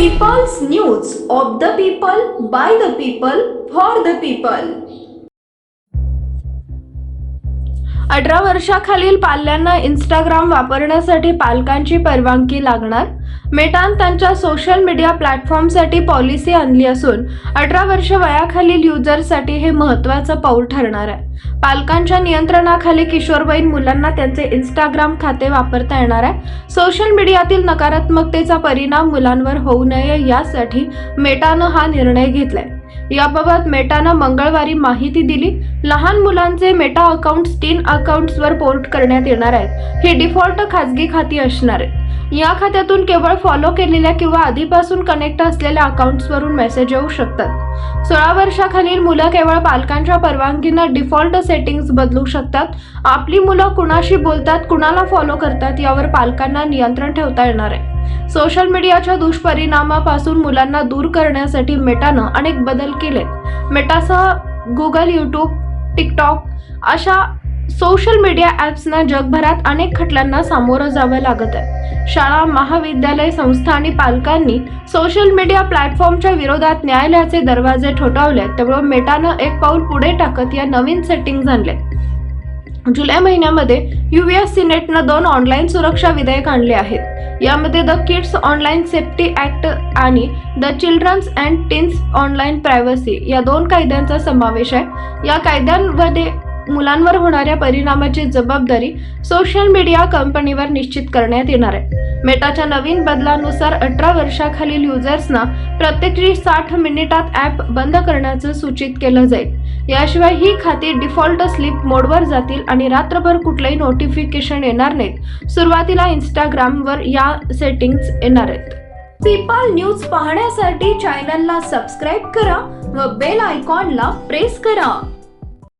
People's news of the people by the people for the people अठरा वर्षाखालील पाल्यांना Instagram वापरण्यासाठी पालकांची परवानगी लागणार? मेटान त्यांच्या सोशल मीडिया प्लॅटफॉर्मसाठी पॉलिसी आणली असून अठरा वर्ष वयाखालील युजर्ससाठी हे महत्त्वाचं पाऊल ठरणार आहे. पालकांच्या नियंत्रणाखाली किशोरवयीन मुलांना त्यांचे इंस्टाग्राम खाते वापरता येणार आहे. सोशल मीडियातील नकारात्मकतेचा परिणाम मुलांवर होऊ नये यासाठी मेटानं हा निर्णय घेतलाय. याबाबत मेटानं मंगळवारी माहिती दिली. लहान मुलांचे मेटा अकाउंट्स तीन अकाउंट्सवर पोर्ट करण्यात येणार आहेत. ही डिफॉल्ट खाजगी खाती असणार आहेत या खात्यातून केवळ फॉलो केलेल्या किंवा आधीपासून कनेक्ट असलेल्या अकाउंट्सवरून मेसेज येऊ शकतात. सोळा वर्षाखालील मुलं केवळ पालकांच्या परवानगीनं डिफॉल्ट सेटिंग्स बदलू शकतात. आपली मुलं कुणाशी बोलतात कुणाला फॉलो करतात यावर पालकांना नियंत्रण ठेवता येणार आहे. सोशल मीडियाच्या दुष्परिणामापासून मुलांना दूर करण्यासाठी मेटानं अनेक बदल केले मेटासह गुगल यूट्यूब टिकटॉक अशा सोशल मीडिया ॲप्सना जगभरात अनेक खटल्यांना सामोरं जावं लागत आहे. शाळा महाविद्यालय संस्था आणि पालकांनी सोशल मीडिया प्लॅटफॉर्मच्या विरोधात न्यायालयाचे दरवाजे ठोठावले त्यामुळे मेटानं एक पाऊल पुढे टाकत या नवीन सेटिंग आणले जुलै महिन्यामध्ये युएस सिनेटनं दोन ऑनलाईन सुरक्षा विधेयक आणले आहेत. यामध्ये the kids online safety act आणि the children's and teens online privacy या दोन कायद्यांचा समावेश आहे. या कायद्यांमध्ये मुलांवर होणाऱ्या परिणामाची जबाबदारी सोशल मीडिया कंपनीवर निश्चित करण्यात येणार आहे. मेटाच्या नवीन बदलानुसार अठरा वर्षाखालील युजर्सना प्रत्येकी साठ मिनिटात ॲप बंद करण्याचं सूचित केलं जाईल. याशिवाय ही खाती डिफॉल्ट स्लीप मोडवर जातील आणि रात्रभर कुठलंही नोटिफिकेशन येणार नाहीत. सुरुवातीला इंस्टाग्रामवर या सेटिंग्ज येणार आहेत. पीपल न्यूज पाहण्यासाठी चॅनलला सबस्क्राईब करा व बेल आयकॉनला प्रेस करा.